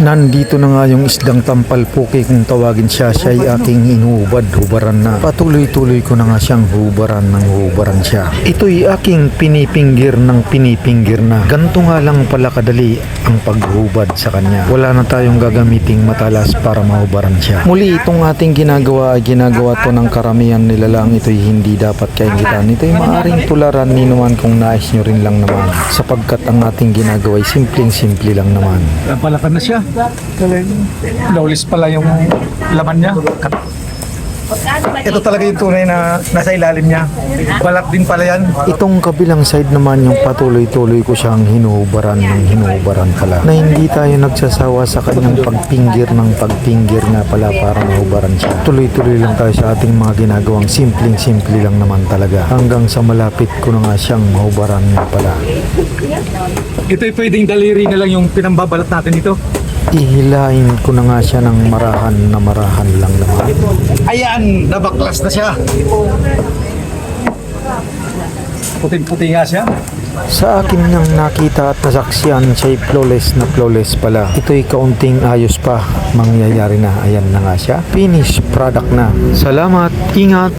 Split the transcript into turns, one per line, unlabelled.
Nandito na nga yung isdang tampal puki kung tawagin siya. Siya ay aking inubad, hubaran na. Patuloy-tuloy ko na nga siyang hubaran ng hubaran siya. Ito'y aking pinipinggir ng pinipinggir na. Ganto nga lang pala kadali ang paghubad sa kanya. Wala na tayong gagamiting matalas para mahubaran siya. Muli itong ating ginagawa ay ginagawa to ng karamihan nila lang. Ito'y hindi dapat kaingitan. Ito'y maaring tularan ni naman kung nais nyo rin lang naman. Sapagkat ang ating ginagawa ay simpleng-simple lang naman.
Balakan na siya. Lawless pala yung laman niya. Ito talaga yung tunay na nasa ilalim niya. Balat din pala yan.
Itong kabilang side naman yung patuloy-tuloy ko siyang hinuhubaran ng hinuhubaran pala. Na hindi tayo nagsasawa sa kanyang pagpinggir ng pagpinggir nga pala para mahubaran siya. Tuloy-tuloy lang tayo sa ating mga ginagawang simpleng-simple lang naman talaga. Hanggang sa malapit ko na nga siyang mahubaran nga pala.
Ito'y pwedeng daliri na lang yung pinambabalat natin dito.
Ihilahin ko na nga siya ng marahan na marahan lang naman.
Ayan, nabaklas na siya. Puting-puti nga siya.
Sa akin nang nakita at nasaksiyan siya'y flawless na flawless pala. Ito'y kaunting ayos pa. Mangyayari na. Ayan na nga siya. Finished product na. Salamat. Ingat.